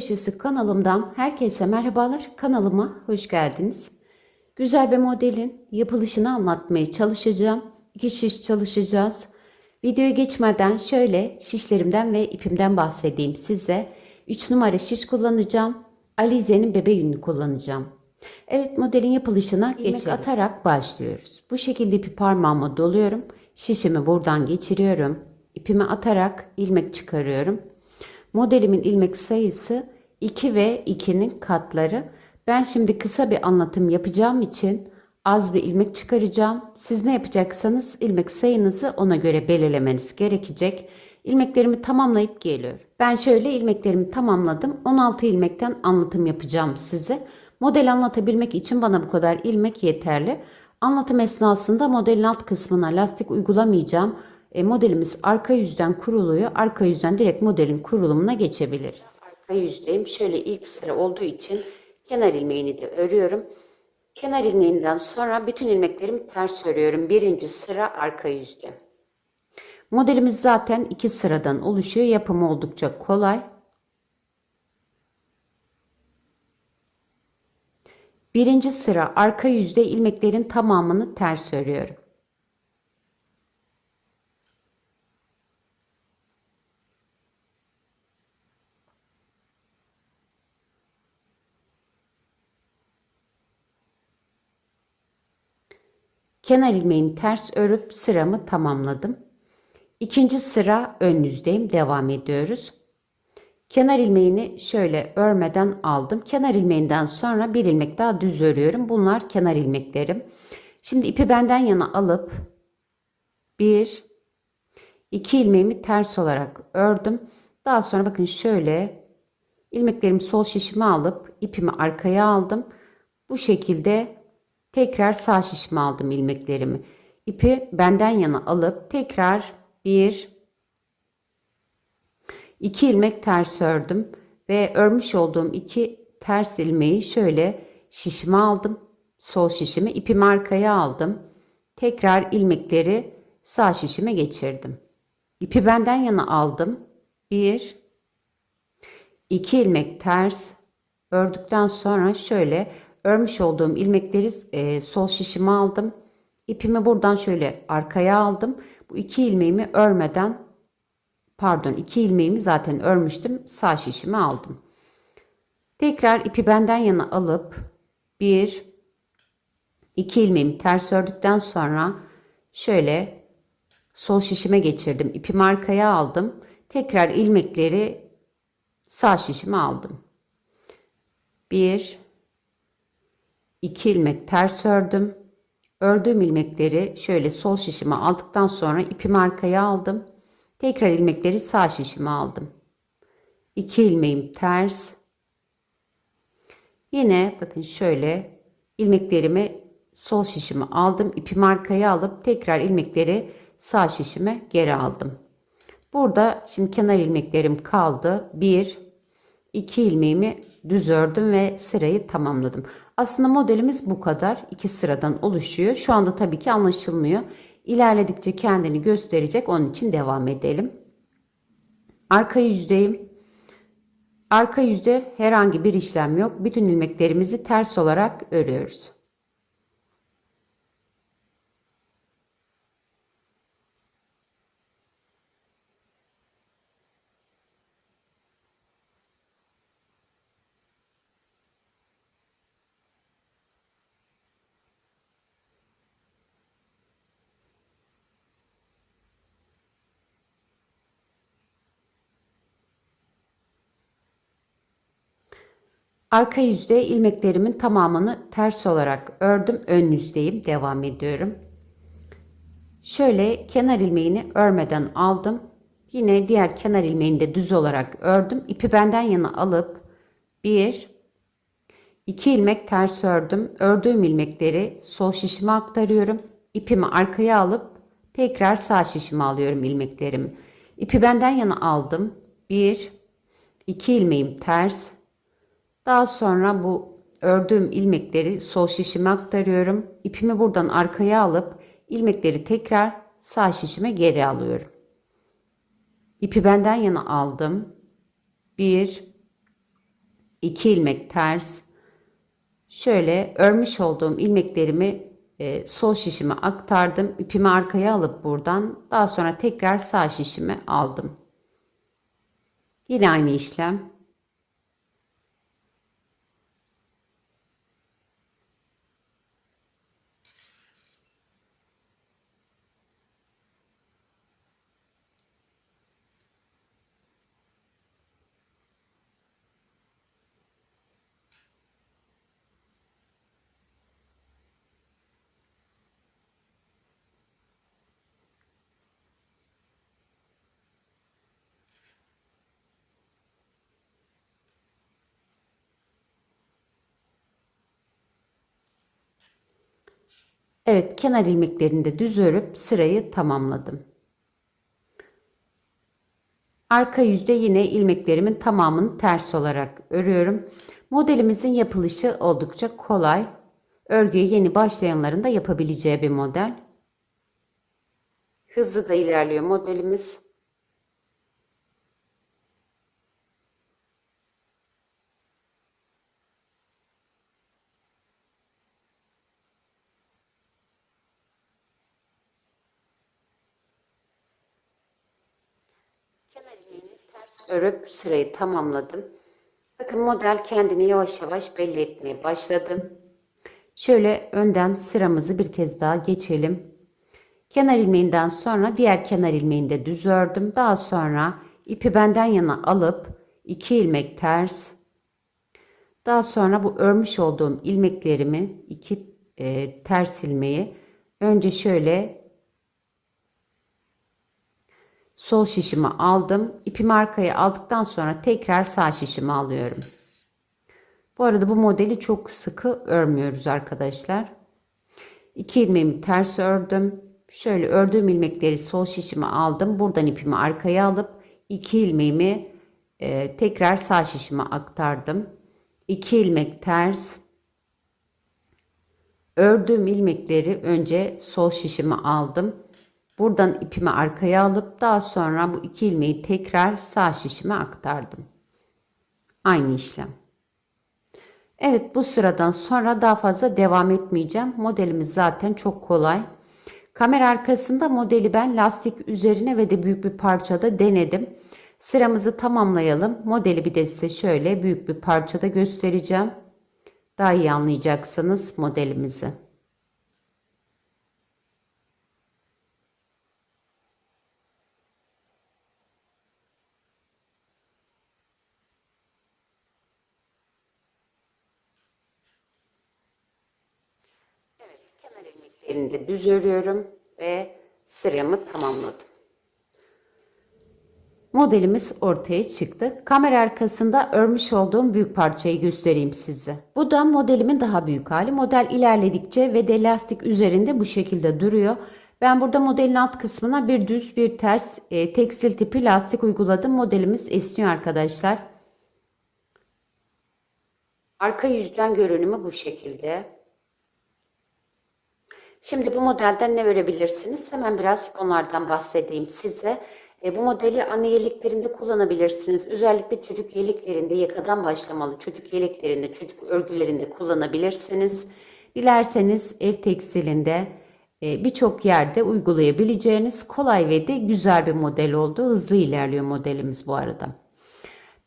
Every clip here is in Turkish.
Köşesi kanalımdan herkese merhabalar. Kanalıma hoş geldiniz. Güzel bir modelin yapılışını anlatmaya çalışacağım. İki şiş çalışacağız. Videoya geçmeden şöyle şişlerimden ve ipimden bahsedeyim size. 3 numara şiş kullanacağım. Alize'nin bebe yününü kullanacağım. Evet modelin yapılışına ilmek atarak başlıyoruz. Bu şekilde ipi parmağıma doluyorum. Şişimi buradan geçiriyorum. İpimi atarak ilmek çıkarıyorum. Modelimin ilmek sayısı 2 ve 2'nin katları. Ben şimdi kısa bir anlatım yapacağım için az bir ilmek çıkaracağım. Siz ne yapacaksanız ilmek sayınızı ona göre belirlemeniz gerekecek. İlmeklerimi tamamlayıp geliyorum. Ben şöyle ilmeklerimi tamamladım. 16 ilmekten anlatım yapacağım size. Model anlatabilmek için bana bu kadar ilmek yeterli. Anlatım esnasında modelin alt kısmına lastik uygulamayacağım. E, modelimiz arka yüzden kuruluyor. Arka yüzden direkt modelin kurulumuna geçebiliriz. Arka yüzdeyim. Şöyle ilk sıra olduğu için kenar ilmeğini de örüyorum. Kenar ilmeğinden sonra bütün ilmeklerimi ters örüyorum. Birinci sıra arka yüzde. Modelimiz zaten iki sıradan oluşuyor. Yapımı oldukça kolay. Birinci sıra arka yüzde ilmeklerin tamamını ters örüyorum. Kenar ilmeğini ters örüp sıramı tamamladım. İkinci sıra ön yüzdeyim. Devam ediyoruz. Kenar ilmeğini şöyle örmeden aldım. Kenar ilmeğinden sonra bir ilmek daha düz örüyorum. Bunlar kenar ilmeklerim. Şimdi ipi benden yana alıp bir, iki ilmeğimi ters olarak ördüm. Daha sonra bakın şöyle ilmeklerimi sol şişime alıp ipimi arkaya aldım. Bu şekilde tekrar sağ şişime aldım ilmeklerimi. İpi benden yana alıp tekrar bir, 2 ilmek ters ördüm ve örmüş olduğum iki ters ilmeği şöyle şişime aldım. Sol şişimi ipimi arkaya aldım. Tekrar ilmekleri sağ şişime geçirdim. İpi benden yana aldım. 1 2 ilmek ters ördükten sonra şöyle örmüş olduğum ilmekleri e, sol şişime aldım. İpimi buradan şöyle arkaya aldım. Bu iki ilmeğimi örmeden pardon iki ilmeğimi zaten örmüştüm. Sağ şişimi aldım. Tekrar ipi benden yana alıp bir iki ilmeğimi ters ördükten sonra şöyle sol şişime geçirdim. İpimi arkaya aldım. Tekrar ilmekleri sağ şişime aldım. Bir iki ilmek ters ördüm. Ördüğüm ilmekleri şöyle sol şişime aldıktan sonra ipimi arkaya aldım. Tekrar ilmekleri sağ şişime aldım. 2 ilmeğim ters. Yine bakın şöyle ilmeklerimi sol şişime aldım. İpimi arkaya alıp tekrar ilmekleri sağ şişime geri aldım. Burada şimdi kenar ilmeklerim kaldı. 1 2 ilmeğimi düz ördüm ve sırayı tamamladım. Aslında modelimiz bu kadar. iki sıradan oluşuyor. Şu anda tabii ki anlaşılmıyor. İlerledikçe kendini gösterecek. Onun için devam edelim. Arka yüzdeyim. Arka yüzde herhangi bir işlem yok. Bütün ilmeklerimizi ters olarak örüyoruz. Arka yüzde ilmeklerimin tamamını ters olarak ördüm. Ön yüzdeyim. Devam ediyorum. Şöyle kenar ilmeğini örmeden aldım. Yine diğer kenar ilmeğini de düz olarak ördüm. İpi benden yana alıp bir, iki ilmek ters ördüm. Ördüğüm ilmekleri sol şişime aktarıyorum. İpimi arkaya alıp tekrar sağ şişime alıyorum ilmeklerimi. İpi benden yana aldım. Bir, iki ilmeğim ters, daha sonra bu ördüğüm ilmekleri sol şişime aktarıyorum. İpimi buradan arkaya alıp ilmekleri tekrar sağ şişime geri alıyorum. İpi benden yana aldım. 1 2 ilmek ters. Şöyle örmüş olduğum ilmeklerimi e, sol şişime aktardım. İpimi arkaya alıp buradan daha sonra tekrar sağ şişime aldım. Yine aynı işlem. Evet kenar ilmeklerini de düz örüp sırayı tamamladım. Arka yüzde yine ilmeklerimin tamamını ters olarak örüyorum. Modelimizin yapılışı oldukça kolay. Örgüye yeni başlayanların da yapabileceği bir model. Hızlı da ilerliyor modelimiz. Örüp sırayı tamamladım. Bakın model kendini yavaş yavaş belli etmeye başladı. Şöyle önden sıramızı bir kez daha geçelim. Kenar ilmeğinden sonra diğer kenar ilmeğini de düz ördüm. Daha sonra ipi benden yana alıp iki ilmek ters. Daha sonra bu örmüş olduğum ilmeklerimi iki e, ters ilmeği önce şöyle sol şişimi aldım. İpimi arkaya aldıktan sonra tekrar sağ şişimi alıyorum. Bu arada bu modeli çok sıkı örmüyoruz arkadaşlar. İki ilmeğimi ters ördüm. Şöyle ördüğüm ilmekleri sol şişime aldım. Buradan ipimi arkaya alıp iki ilmeğimi e, tekrar sağ şişime aktardım. İki ilmek ters. Ördüğüm ilmekleri önce sol şişime aldım. Buradan ipimi arkaya alıp daha sonra bu iki ilmeği tekrar sağ şişime aktardım. Aynı işlem. Evet bu sıradan sonra daha fazla devam etmeyeceğim. Modelimiz zaten çok kolay. Kamera arkasında modeli ben lastik üzerine ve de büyük bir parçada denedim. Sıramızı tamamlayalım. Modeli bir de size şöyle büyük bir parçada göstereceğim. Daha iyi anlayacaksınız modelimizi. Kenar ilmeklerini de düz örüyorum ve sıramı tamamladım. Modelimiz ortaya çıktı. Kamera arkasında örmüş olduğum büyük parçayı göstereyim size. Bu da modelimin daha büyük hali. Model ilerledikçe ve de lastik üzerinde bu şekilde duruyor. Ben burada modelin alt kısmına bir düz bir ters e, tekstil tipi lastik uyguladım. Modelimiz esniyor arkadaşlar. Arka yüzden görünümü bu şekilde. Şimdi bu modelden ne verebilirsiniz? Hemen biraz onlardan bahsedeyim size. E, bu modeli anne yeleklerinde kullanabilirsiniz. Özellikle çocuk yeleklerinde yakadan başlamalı çocuk yeleklerinde, çocuk örgülerinde kullanabilirsiniz. Dilerseniz ev tekstilinde e, birçok yerde uygulayabileceğiniz kolay ve de güzel bir model oldu. Hızlı ilerliyor modelimiz bu arada.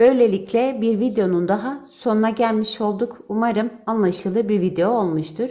Böylelikle bir videonun daha sonuna gelmiş olduk. Umarım anlaşılır bir video olmuştur.